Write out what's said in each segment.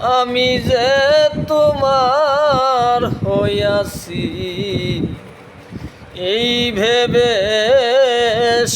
আমি যে তোমার হইয়াছি, এই ভেবে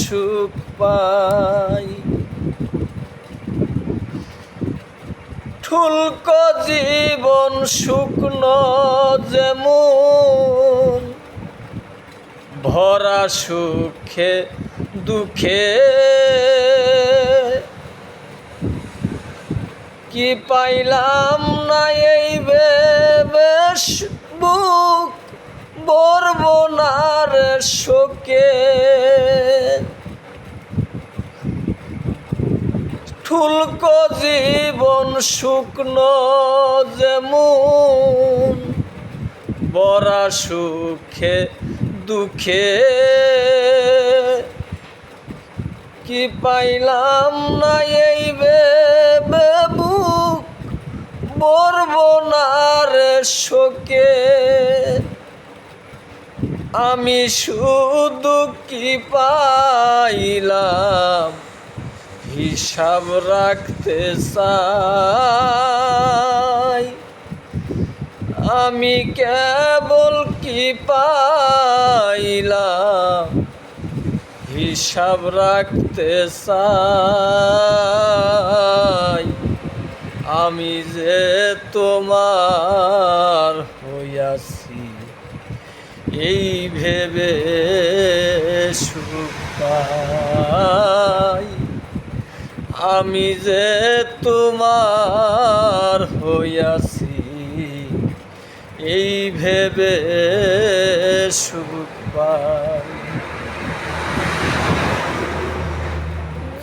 সুখ পাই। ঠুলক জীবন শুকনো যেমন, ভরা সুখে, দুঃখে কি পাইলাম না এই বেশ বুক? বর্বনার শোকে। ঠুলক জীবন শুকনো যেমন, বরা সুখে দুঃখে। কি পাইলাম না এই বেবে বুক বর্বনার শোকে। আমি শুধু কি পাইলাম হিসাব রাখতে চাই? আমি কেবল কি পাইলাম হিসাব রাখতে চাই? আমি যে তোমার হইয়াছি, এই ভেবে সুখ পাই। আমি যে তোমার হইয়াছি, এই ভেবে সুখ পাই।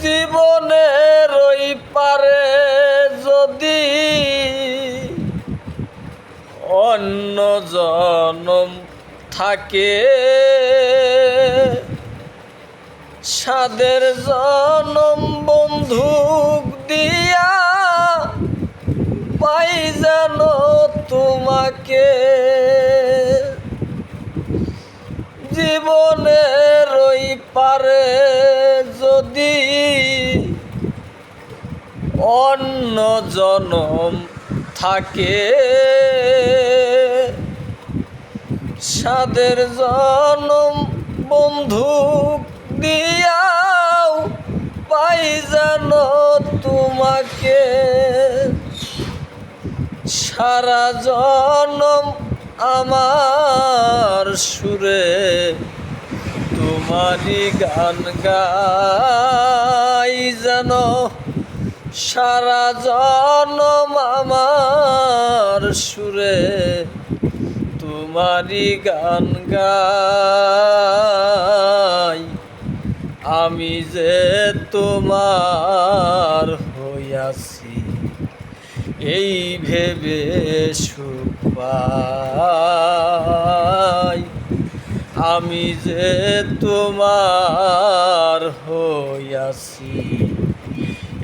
জীবনের ওই পারে যদি অন্য জনম থাকে, সাদের জনম বন্ধুক দিয়া পাই যেন তোমাকে। জীবনের ওই পারে যদি অন্য জনম থাকে। সাদের জনম বন্ধু দিয়াও পাই যেন তোমাকে। সারা জনম আমার সুরে তোমারই গান গাই যেন সারা জনম আমার সুরে তোমারই গান গাই। আমি যে তোমার হইয়াছি, এই ভেবে সুখ পাই। আমি যে তোমার হইয়াছি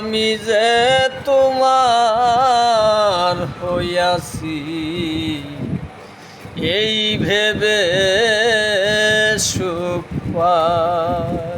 আমি যে তোমার হইয়াছি এই ভেবে সুখ পাই।